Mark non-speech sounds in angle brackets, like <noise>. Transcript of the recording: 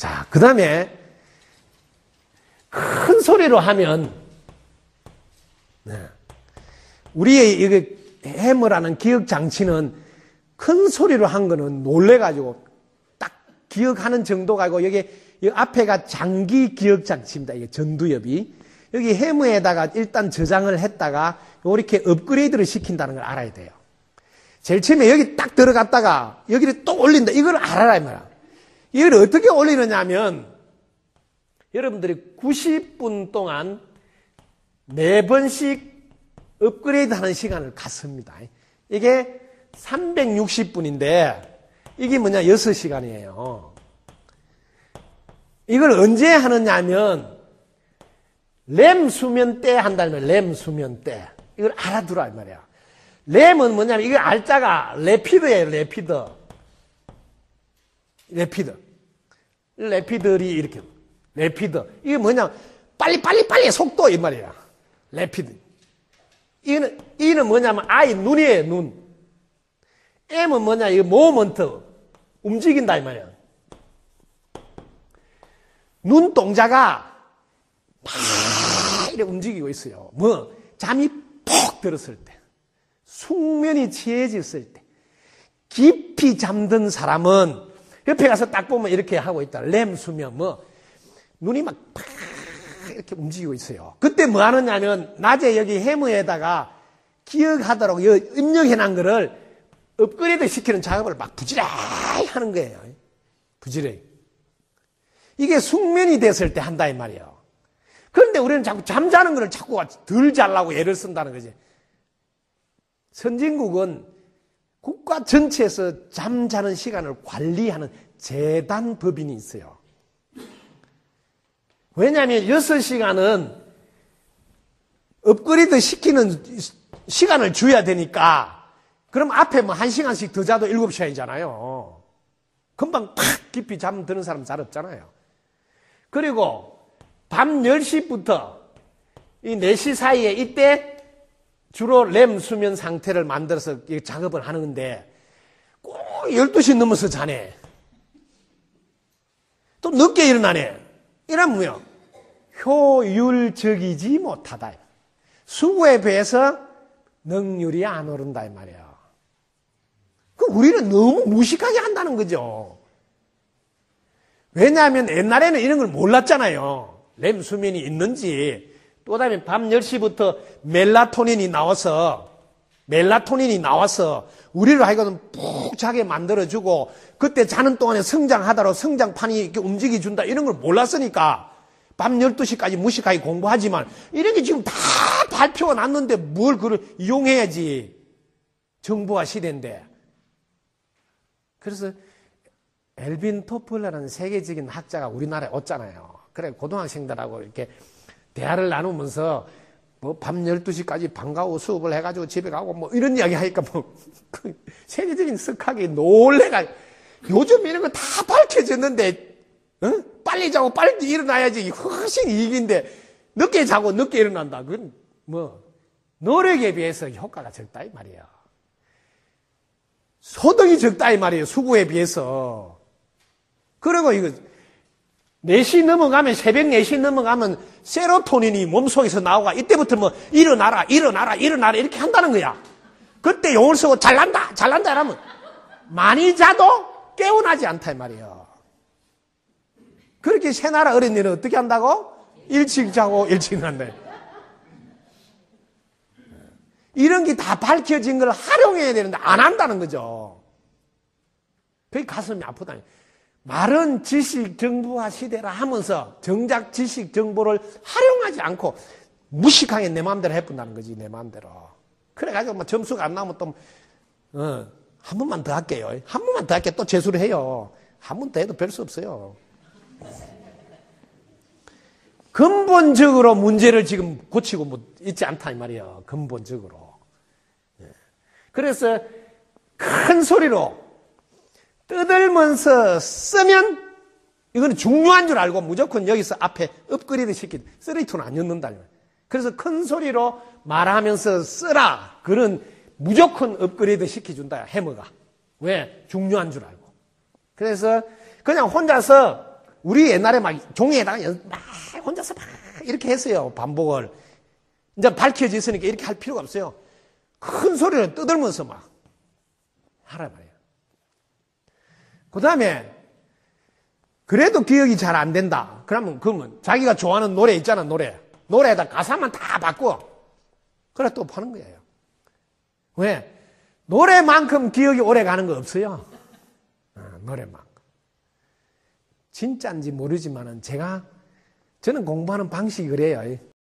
자, 그 다음에 큰 소리로 하면, 네. 우리의 이게 해머라는 기억 장치는 큰 소리로 한 거는 놀래가지고 딱 기억하는 정도가 아니고 여기, 여기 앞에가 장기 기억 장치입니다. 이게 전두엽이. 여기 해머에다가 일단 저장을 했다가 이렇게 업그레이드를 시킨다는 걸 알아야 돼요. 제일 처음에 여기 딱 들어갔다가 여기를 또 올린다. 이걸 알아라 이 말이야. 이걸 어떻게 올리느냐 하면 여러분들이 90분 동안 네 번씩 업그레이드 하는 시간을 갖습니다. 이게 360분인데 이게 뭐냐 6시간이에요. 이걸 언제 하느냐 하면 램 수면 때 한다면 램 수면 때 이걸 알아두라 이 말이야. 램은 뭐냐면 이게 알자가 레피드예요 레피드. 레피드. 레피들이 이렇게 레피드. 이게 뭐냐 빨리 빨리 빨리 속도 이 말이야. 레피드. 이는 이는 뭐냐면 아이 눈이에요 눈. M은 뭐냐 이거 모먼트 움직인다 이 말이야. 눈 동자가 막 이렇게 움직이고 있어요. 뭐 잠이 푹 들었을 때, 숙면이 취해졌을 때, 깊이 잠든 사람은 옆에 가서 딱 보면 이렇게 하고 있다. 램 수면 뭐 눈이 막팍 이렇게 움직이고 있어요. 그때 뭐 하느냐면 낮에 여기 해무에다가 기억하도록 입력해 놓은 거를 업그레이드 시키는 작업을 막 부지런히 하는 거예요. 부지런히. 이게 숙면이 됐을 때 한다 이 말이에요. 그런데 우리는 자꾸 잠자는 것을 자꾸 덜 잘라고 애를 쓴다는 거지. 선진국은 국가 전체에서 잠자는 시간을 관리하는 재단 법인이 있어요. 왜냐하면 6시간은 업그레이드 시키는 시간을 줘야 되니까 그럼 앞에 뭐 1시간씩 더 자도 7시간이잖아요. 금방 팍 깊이 잠드는 사람 잘 없잖아요. 그리고 밤 10시부터 이 4시 사이에 이때 주로 램 수면 상태를 만들어서 작업을 하는데 꼭 12시 넘어서 자네. 또 늦게 일어나네. 이러면 뭐야? 효율적이지 못하다. 수고에 비해서 능률이 안 오른다 이 말이야. 그 우리는 너무 무식하게 한다는 거죠. 왜냐하면 옛날에는 이런 걸 몰랐잖아요. 램 수면이 있는지. 또 다음에 밤 10시부터 멜라토닌이 나와서 멜라토닌이 나와서 우리를 하여금 푹 자게 만들어주고 그때 자는 동안에 성장하다로 성장판이 이렇게 움직여준다 이런 걸 몰랐으니까 밤 12시까지 무식하게 공부하지만 이런 게 지금 다 발표가 났는데 뭘 그걸 이용해야지 정보화 시대인데 그래서 엘빈 토플러라는 세계적인 학자가 우리나라에 왔잖아요. 그래 고등학생들하고 이렇게 대화를 나누면서 뭐밤 12시까지 방과후 수업을 해가지고 집에 가고 뭐 이런 이야기 하니까 뭐 <laughs> 그 세계적인 석학이 놀래가 요즘 이런 거 다 밝혀졌는데 어? 빨리 자고 빨리 일어나야지 훨씬 이익인데 늦게 자고 늦게 일어난다. 그건 뭐 노력에 비해서 효과가 적다 이 말이에요. 소득이 적다 이 말이에요. 수고에 비해서. 그리고 이거 4시 넘어가면 새벽 4시 넘어가면 세로토닌이 몸속에서 나오가 이때부터 뭐 일어나라 일어나라 일어나라 이렇게 한다는 거야. 그때 용을 쓰고 잘난다 잘난다 이러면 많이 자도 깨어나지 않다 이 말이에요. 그렇게 새나라 어린이는 어떻게 한다고? 일찍 자고 일찍 난다. 이런 게 다 밝혀진 걸 활용해야 되는데 안 한다는 거죠. 그게 가슴이 아프다. 말은 지식 정보화 시대라 하면서 정작 지식 정보를 활용하지 않고 무식하게 내 마음대로 해본다는 거지, 내 마음대로. 그래가지고 뭐 점수가 안 나오면 또, 어, 한 번만 더 할게요. 한 번만 더 할게 또 재수를 해요. 한 번 더 해도 별 수 없어요. 근본적으로 문제를 지금 고치고 뭐 있지 않다 이 말이에요. 근본적으로. 예. 그래서 큰 소리로 떠들면서 쓰면 이거는 중요한 줄 알고 무조건 여기서 앞에 업그레이드 시키 쓰레기통은 안 였는다. 그래서 큰 소리로 말하면서 쓰라. 그런 무조건 업그레이드 시켜준다. 해머가. 왜? 중요한 줄 알고. 그래서 그냥 혼자서 우리 옛날에 막 종이에다가 연- 막 혼자서 막 이렇게 했어요. 반복을. 이제 밝혀졌으니까 이렇게 할 필요가 없어요. 큰 소리로 떠들면서 막 하라 말이에요. 그 다음에 그래도 기억이 잘 안 된다. 그러면 그러면 자기가 좋아하는 노래 있잖아 노래. 노래에다 가사만 다 바꿔. 그래 또 파는 거예요. 왜? 노래만큼 기억이 오래 가는 거 없어요. 아, 노래만큼. 진짜인지 모르지만은 제가 저는 공부하는 방식이 그래요.